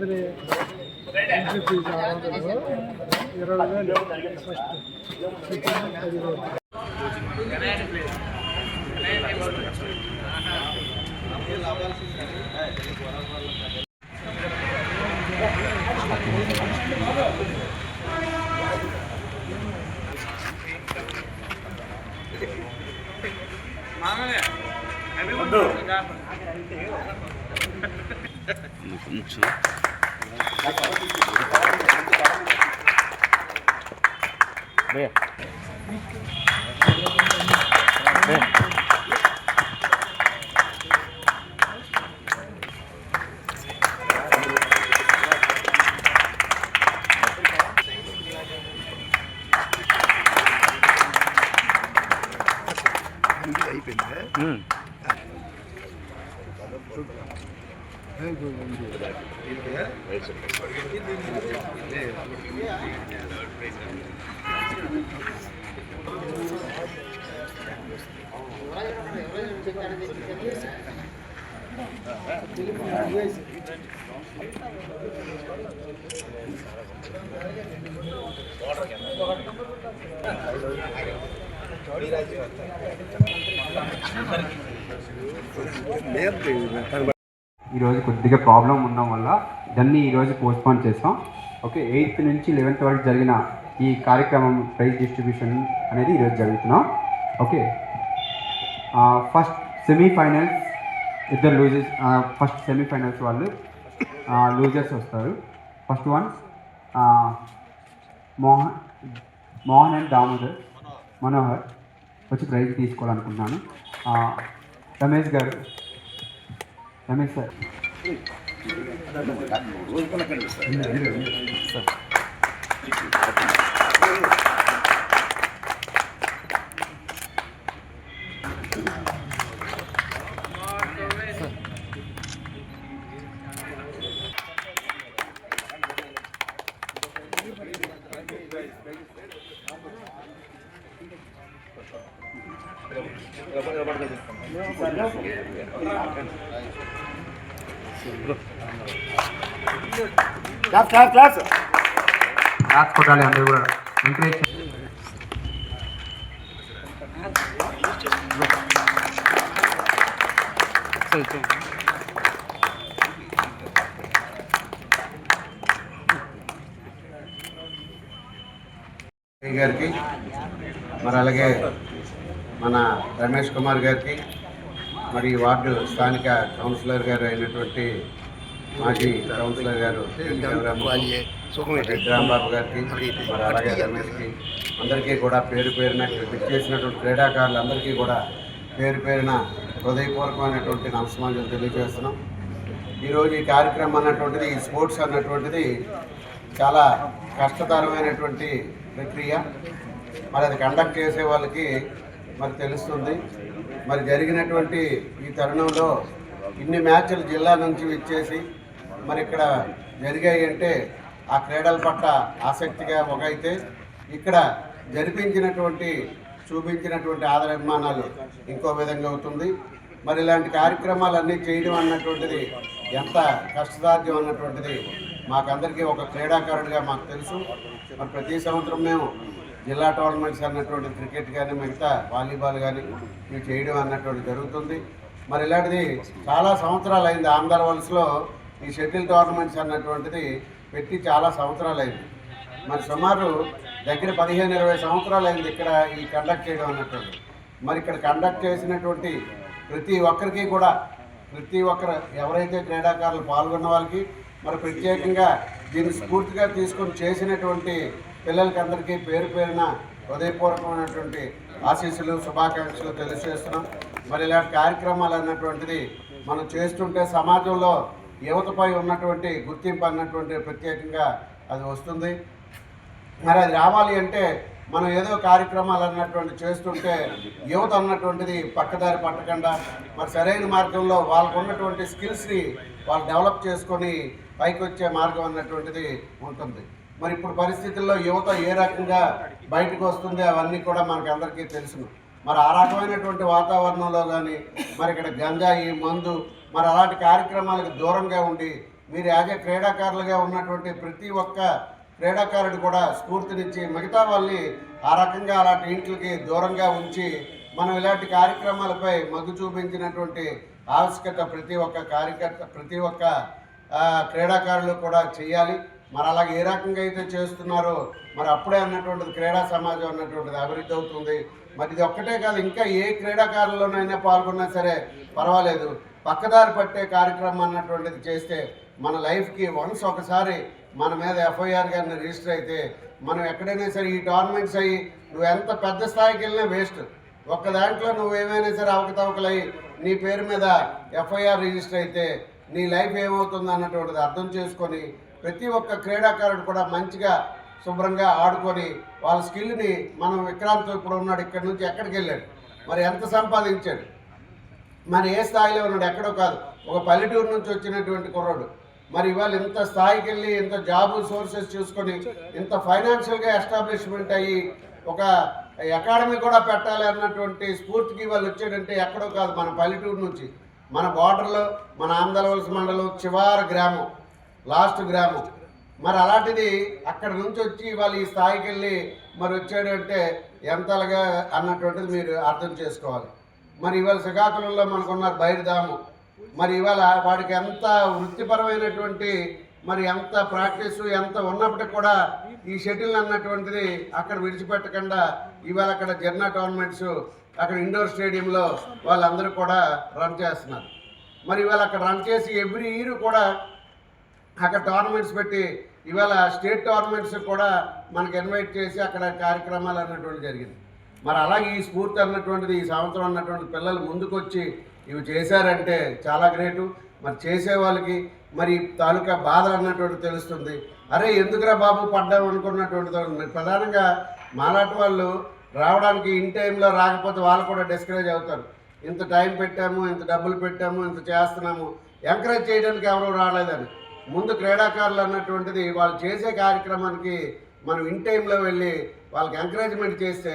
మంది entry fee amount ఇరవై వేలు ఫస్ట్ సెకండ్ పదివేలు కొంచెం Đây. Đây. ఈరోజు కొద్దిగా ప్రాబ్లం ఉండడం వల్ల దాన్ని ఈరోజు పోస్ట్పోన్ చేస్తాం ఓకే ఎయిత్ నుంచి లెవెన్త్ వరకు జరిగిన ఈ కార్యక్రమం ప్రైజ్ డిస్ట్రిబ్యూషన్ అనేది ఈరోజు జరుగుతున్నాం. ఓకే ఫస్ట్ సెమీఫైనల్స్ ఇద్దరు లూజర్స్ ఫస్ట్ సెమీఫైనల్స్ వాళ్ళు లూజర్స్ వస్తారు. First one Mohan Mohan and Damodar Manohar వచ్చి ప్రైజ్ తీసుకోవాలనుకుంటున్నాను. రమేష్ గారు రమేష్ సార్ క్లాస్ కొట్టాలి అందరూ కూడా ఎంకరేజ్ గారికి మరి అలాగే మన రమేష్ కుమార్ గారికి మరి వార్డు స్థానిక కౌన్సిలర్ గారు అయినటువంటి మాజీ కౌన్సిలర్ గారు రాంబాబు గారికి మరి అలాగే రమేష్కి అందరికీ కూడా పేరు పేరున చేసినటువంటి క్రీడాకారులందరికీ కూడా పేరు పేరున హృదయపూర్వకమైనటువంటి నమస్కారాలు తెలియజేస్తున్నాం. ఈరోజు ఈ కార్యక్రమం అన్నటువంటిది ఈ స్పోర్ట్స్ అన్నటువంటిది చాలా కష్టతరమైనటువంటి ప్రక్రియ. మరి అది కండక్ట్ చేసే వాళ్ళకి మరి తెలుస్తుంది. మరి జరిగినటువంటి ఈ తరుణంలో ఇన్ని మ్యాచ్లు జిల్లా నుంచి ఇచ్చేసి మరి ఇక్కడ జరిగాయి అంటే ఆ క్రీడల పట్ల ఆసక్తిగా ఒక అయితే ఇక్కడ జరిపించినటువంటి చూపించినటువంటి ఆదరాభిమానాలు ఇంకో విధంగా అవుతుంది. మరి ఇలాంటి కార్యక్రమాలన్నీ చేయడం అన్నటువంటిది ఎంత కష్టసాధ్యం అన్నటువంటిది మాకందరికీ ఒక క్రీడాకారుడిగా మాకు తెలుసు. మరి ప్రతి సంవత్సరం మేము జిల్లా టోర్నమెంట్స్ అన్నటువంటి క్రికెట్ కానీ మిగతా వాలీబాల్ కానీ ఇవి చేయడం అన్నటువంటి జరుగుతుంది. మరి ఇలాంటిది చాలా సంవత్సరాలు అయింది. ఆంధ్ర వలసలో ఈ షటిల్ టోర్నమెంట్స్ అన్నటువంటిది పెట్టి చాలా సంవత్సరాలు అయింది. మరి సుమారు దగ్గర పదిహేను ఇరవై సంవత్సరాలు అయింది ఇక్కడ ఈ కండక్ట్ చేయడం అన్నటువంటి మరి ఇక్కడ కండక్ట్ చేసినటువంటి ప్రతి ఒక్కరికి కూడా ప్రతి ఒక్కరు ఎవరైతే క్రీడాకారులు పాల్గొన్న వాళ్ళకి మరి ప్రత్యేకంగా దీన్ని స్ఫూర్తిగా తీసుకొని చేసినటువంటి పిల్లలకి అందరికీ పేరు పేరున హృదయపూర్వకమైనటువంటి ఆశీస్సులు శుభాకాంక్షలు తెలియజేస్తున్నాం. మరి ఇలాంటి కార్యక్రమాలు అన్నటువంటిది మనం చేస్తుంటే సమాజంలో యువతపై ఉన్నటువంటి గుర్తింపు అన్నటువంటి ప్రత్యేకంగా అది వస్తుంది. మరి అది రావాలి అంటే మనం ఏదో కార్యక్రమాలు అన్నటువంటి చేస్తుంటే యువత అన్నటువంటిది పక్కదారి పట్టకుండా మరి సరైన మార్గంలో వాళ్ళకు ఉన్నటువంటి స్కిల్స్ని వాళ్ళు డెవలప్ చేసుకొని పైకి వచ్చే మార్గం అన్నటువంటిది ఉంటుంది. మరి ఇప్పుడు పరిస్థితుల్లో యువత ఏ రకంగా బయటకు వస్తుంది అవన్నీ కూడా మనకి అందరికీ తెలుసును. మరి ఆ రకమైనటువంటి వాతావరణంలో కానీ మరి ఇక్కడ గంజాయి మందు మరి అలాంటి కార్యక్రమాలకు దూరంగా ఉండి మీరు యాజ్ ఏ క్రీడాకారులుగా ఉన్నటువంటి ప్రతి ఒక్క క్రీడాకారుడు కూడా స్ఫూర్తినిచ్చి మిగతా వాళ్ళని ఆ రకంగా అలాంటి ఇంట్లకి దూరంగా ఉంచి మనం ఇలాంటి కార్యక్రమాలపై మగ్గు చూపించినటువంటి ఆవశ్యకత ప్రతి ఒక్క కార్యకర్త ప్రతి ఒక్క క్రీడాకారులు కూడా చేయాలి. మరి అలాగే ఏ రకంగా అయితే చేస్తున్నారో మరి అప్పుడే అన్నటువంటిది క్రీడా సమాజం అన్నటువంటిది అభివృద్ధి అవుతుంది. మరి ఇది ఒక్కటే కాదు ఇంకా ఏ క్రీడాకారుల్లోనైనా పాల్గొన్నా సరే పర్వాలేదు. పక్కదారి పట్టే కార్యక్రమం అన్నటువంటిది చేస్తే మన లైఫ్కి వన్స్ ఒకసారి మన మీద ఎఫ్ఐఆర్ కానీ రిజిస్టర్ అయితే మనం ఎక్కడైనా సరే ఈ టోర్నమెంట్స్ అయ్యి నువ్వు ఎంత పెద్ద స్థాయికి వెళ్ళినా వేస్ట్. ఒక్క దాంట్లో నువ్వు ఏమైనా సరే అవకతవకలై నీ పేరు మీద ఎఫ్ఐఆర్ రిజిస్టర్ అయితే నీ లైఫ్ ఏమవుతుంది అన్నటువంటిది అర్థం చేసుకొని ప్రతి ఒక్క క్రీడాకారుడు కూడా మంచిగా శుభ్రంగా ఆడుకొని వాళ్ళ స్కిల్ని మనం విక్రాంత్ ఇప్పుడు ఉన్నాడు ఇక్కడ నుంచి ఎక్కడికి వెళ్ళాడు? మరి ఎంత సంపాదించాడు? మరి ఏ స్థాయిలో ఉన్నాడు? ఎక్కడో కాదు. ఒక పల్లెటూరు నుంచి వచ్చినటువంటి కుర్రాడు. మరి ఇవాళ ఇంత స్థాయికి వెళ్ళి ఇంత జాబ్ సోర్సెస్ చూసుకొని ఇంత ఫైనాన్షియల్గా ఎస్టాబ్లిష్మెంట్ అయ్యి ఒక అకాడమీ కూడా పెట్టాలి అన్నటువంటి స్ఫూర్తికి వాళ్ళు వచ్చాడంటే ఎక్కడో కాదు మన పల్లెటూరు నుంచి. మన బార్డర్లో మన ఆంధ్రవలస మండలం చివరి గ్రామం. లాస్ట్ గ్రామం. మరి అలాంటిది అక్కడ నుంచి వచ్చి వాళ్ళు ఈ స్థాయికి వెళ్ళి మరి వచ్చాడు అంటే ఎంతలుగా అన్నటువంటిది మీరు అర్థం చేసుకోవాలి. మరి ఇవాళ శ్రీకాకుళంలో మనకున్నారు బైరుదాము. మరి ఇవాళ వాడికి ఎంత వృత్తిపరమైనటువంటి మరి ఎంత ప్రాక్టీస్ ఎంత ఉన్నప్పటికి కూడా ఈ షటిల్ అన్నటువంటిది అక్కడ విడిచిపెట్టకుండా ఇవాళ అక్కడ జర్నా టోర్నమెంట్స్ అక్కడ ఇండోర్ స్టేడియంలో వాళ్ళందరూ కూడా రన్ చేస్తున్నారు. మరి ఇవాళ అక్కడ రన్ చేసి ఎవ్రీ ఇయర్ కూడా అక్కడ టోర్నమెంట్స్ పెట్టి ఇవాళ స్టేట్ టోర్నమెంట్స్ కూడా మనకు ఇన్వైట్ చేసి అక్కడ కార్యక్రమాలు అన్నటువంటి జరిగింది. మరి అలాగే ఈ స్ఫూర్తి అన్నటువంటిది ఈ సంవత్సరం అన్నటువంటి పిల్లలు ముందుకొచ్చి ఇవి చేశారంటే చాలా గ్రేటు. మరి చేసే వాళ్ళకి మరి తాలూకా బాధలు అన్నటువంటి తెలుస్తుంది. అరే ఎందుకురా బాబు పడ్డాం అనుకున్నటువంటి ప్రధానంగా మాలాంటి వాళ్ళు రావడానికి ఇన్ టైంలో రాకపోతే వాళ్ళు కూడా డిస్కరేజ్ అవుతారు. ఇంత టైం పెట్టాము ఇంత డబ్బులు పెట్టాము ఇంత చేస్తున్నాము. ఎంకరేజ్ చేయడానికి ఎవరు రాలేదని. ముందు క్రీడాకారులు అన్నటువంటిది వాళ్ళు చేసే కార్యక్రమానికి మనం ఇన్ టైంలో వెళ్ళి వాళ్ళకి ఎంకరేజ్మెంట్ చేస్తే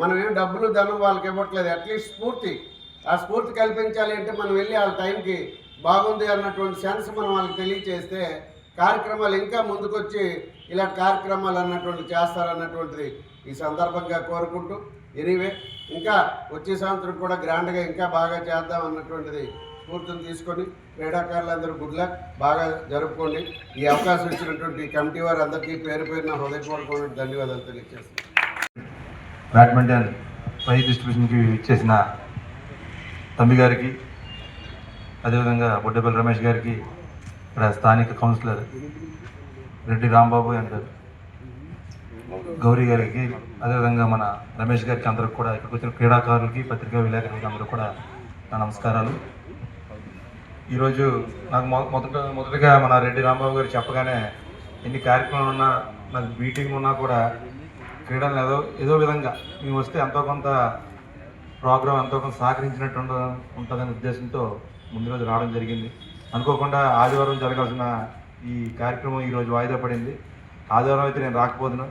మనం ఏం డబ్బులు ధనం వాళ్ళకి ఇవ్వట్లేదు. అట్లీస్ట్ స్ఫూర్తి. ఆ స్ఫూర్తి కల్పించాలి అంటే మనం వెళ్ళి వాళ్ళ టైంకి బాగుంది అన్నటువంటి సెన్స్ మనం వాళ్ళకి తెలియచేస్తే కార్యక్రమాలు ఇంకా ముందుకొచ్చి ఇలాంటి కార్యక్రమాలు అన్నటువంటి చేస్తారన్నటువంటిది ఈ సందర్భంగా కోరుకుంటూ. ఎనీవే ఇంకా వచ్చే సంవత్సరం కూడా గ్రాండ్గా ఇంకా బాగా చేద్దాం అన్నటువంటిది స్ఫూర్తిని తీసుకొని క్రీడాకారులందరూ గుడ్ లక్. బాగా జరుపుకోండి. ఈ అవకాశం ఇచ్చినటువంటి కమిటీ వారు అందరికీ పేరు పేరున హృదయపూర్వకమైన ధన్యవాదాలు తెలియజేస్తున్నాను. బ్యాడ్మింటన్ ప్రైజ్ డిస్ట్రిబ్యూషన్కి ఇచ్చేసిన తమ్మి గారికి అదేవిధంగా బొడ్డపల్లి రమేష్ గారికి ఇక్కడ స్థానిక కౌన్సిలర్ రెడ్డి రాంబాబు అండ్ గౌరీ గారికి అదేవిధంగా మన రమేష్ గారికి అందరికి కూడా ఇక్కడికి వచ్చిన క్రీడాకారులకి పత్రికా విలేకరులకి అందరూ కూడా నా నమస్కారాలు. ఈరోజు నాకు మొ మొదట మొదటగా మన రెడ్డి రాంబాబు గారు చెప్పగానే ఎన్ని కార్యక్రమాలు ఉన్నా నాకు మీటింగ్ ఉన్నా కూడా క్రీడలు ఏదో ఏదో విధంగా మేము వస్తే ఎంతో కొంత ప్రోగ్రాం ఎంతో కొంత సహకరించినట్టు ఉంటుందనే ఉద్దేశంతో ముందు రోజు రావడం జరిగింది. అనుకోకుండా ఆదివారం జరగాల్సిన ఈ కార్యక్రమం ఈరోజు వాయిదా పడింది. ఆదివారం అయితే నేను రాకపోదును.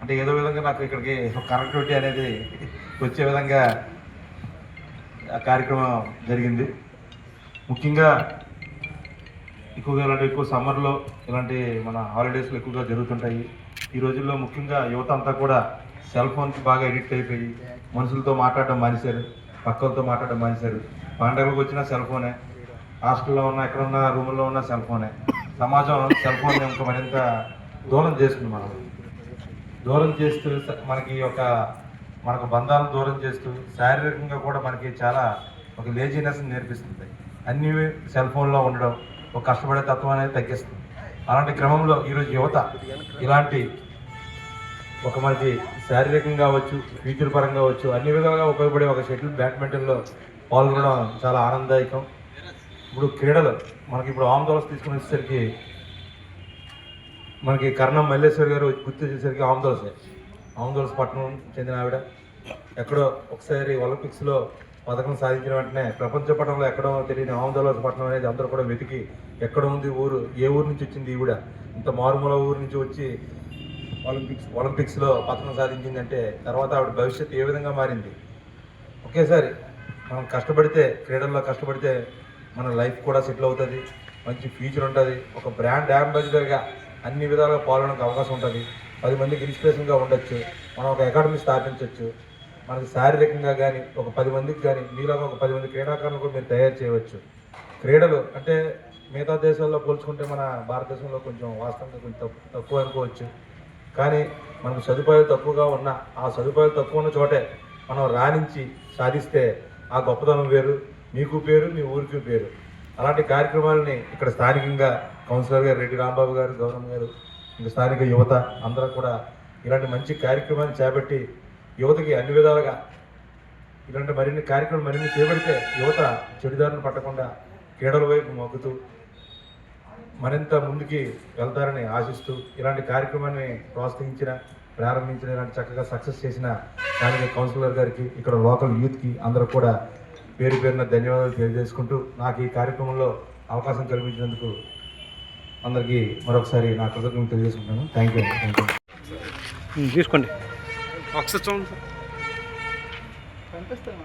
అంటే ఏదో విధంగా నాకు ఇక్కడికి కనెక్టివిటీ అనేది వచ్చే విధంగా కార్యక్రమం జరిగింది. ముఖ్యంగా ఎక్కువగా ఇలాంటి ఎక్కువ సమ్మర్లో ఇలాంటి మన హాలిడేస్లో ఎక్కువగా జరుగుతుంటాయి. ఈ రోజుల్లో ముఖ్యంగా యువత అంతా కూడా సెల్ ఫోన్కి బాగా ఎడిక్ట్ అయిపోయి మనుషులతో మాట్లాడడం మానేశారు పక్కలతో మాట్లాడడం మానేశారు. పండగలకు వచ్చినా సెల్ ఫోనే హాస్టల్లో ఉన్న ఎక్కడ ఉన్న రూముల్లో ఉన్న సెల్ ఫోనే. సమాజం సెల్ ఫోన్ ఇంకా మరింత దూరం చేస్తుంది మనం దూరం చేస్తూ మనకి ఒక మనకు బంధాలను దూరం చేస్తూ శారీరకంగా కూడా మనకి చాలా ఒక లేజినెస్ నేర్పిస్తుంది అన్ని సెల్ ఫోన్లో ఉండడం ఒక కష్టపడే తత్వం అనేది తగ్గిస్తుంది. అలాంటి క్రమంలో ఈరోజు యువత ఇలాంటి ఒక మనకి శారీరకంగా అవ్వచ్చు ఫ్యూచర్ పరంగా అవ్వచ్చు అన్ని విధాలుగా ఉపయోగపడే ఒక షటిల్ బ్యాడ్మింటన్లో పాల్గొనడం చాలా ఆనందదాయకం. ఇప్పుడు క్రీడలు మనకి ఇప్పుడు ఆమ్దోళస్ తీసుకుని వచ్చేసరికి మనకి కర్ణం మల్లేశ్వర్ గారు గుర్తు వచ్చేసరికి ఆమ్దోళసే ఆమ్దోళస్ పట్టణం చెందిన ఆవిడ. ఎక్కడో ఒకసారి ఒలింపిక్స్లో పథకం సాధించిన వెంటనే ప్రపంచ పటంలో ఎక్కడో తెలియని ఆందోళన పట్టణం అనేది అందరూ కూడా వెతికి ఎక్కడ ఉంది ఊరు ఏ ఊరు నుంచి వచ్చింది ఈవిడ? ఇంత మారుమూల ఊరు నుంచి వచ్చి ఒలింపిక్స్ ఒలింపిక్స్లో పథకం సాధించిందంటే తర్వాత ఆవిడ భవిష్యత్తు ఏ విధంగా మారింది? ఒకేసారి మనం కష్టపడితే క్రీడల్లో కష్టపడితే మన లైఫ్ కూడా సెటిల్ అవుతుంది మంచి ఫ్యూచర్ ఉంటుంది ఒక బ్రాండ్ అంబాసిడర్గా అన్ని విధాలుగా పాల్గొనడానికి అవకాశం ఉంటుంది పది మందికి ఇన్స్పిరేషన్గా ఉండొచ్చు మనం ఒక అకాడమీ స్థాపించవచ్చు మనకి శారీరకంగా కానీ ఒక పది మందికి కానీ మీలాగా ఒక పది మంది క్రీడాకారులు కూడా మీరు తయారు చేయవచ్చు. క్రీడలు అంటే మిగతా దేశాల్లో పోల్చుకుంటే మన భారతదేశంలో కొంచెం వాస్తవంగా కొంచెం తక్కువ తక్కువ అనుకోవచ్చు. కానీ మనకు సదుపాయాలు తక్కువగా ఉన్న ఆ సదుపాయాలు తక్కువ ఉన్న చోటే మనం రాణించి సాధిస్తే ఆ గొప్పతనం వేరు మీకు పేరు మీ ఊరికి పేరు. అలాంటి కార్యక్రమాలని ఇక్కడ స్థానికంగా కౌన్సిలర్ గారు రెడ్డి రాంబాబు గారు గౌరవం గారు ఇంకా స్థానిక యువత అందరూ కూడా ఇలాంటి మంచి కార్యక్రమాన్ని చేపట్టి యువతకి అన్ని విధాలుగా ఇలాంటి మరిన్ని కార్యక్రమాలు మరిన్ని చేపడితే యువత చెడుదారిని పట్టకుండా క్రీడల వైపు మొగ్గుతూ మరింత ముందుకి వెళ్తారని ఆశిస్తూ ఇలాంటి కార్యక్రమాన్ని ప్రోత్సహించిన ప్రారంభించిన ఇలాంటి చక్కగా సక్సెస్ చేసిన దానికి కౌన్సిలర్ గారికి ఇక్కడ లోకల్ యూత్కి అందరూ కూడా పేరు పేరున ధన్యవాదాలు తెలియజేసుకుంటూ నాకు ఈ కార్యక్రమంలో అవకాశం కల్పించినందుకు అందరికీ మరొకసారి నా కృతజ్ఞతలు తెలియజేసుకుంటాను థ్యాంక్ యూ థ్యాంక్ యూ తీసుకోండి. ఒకసారి చూడండి కనిపిస్తాను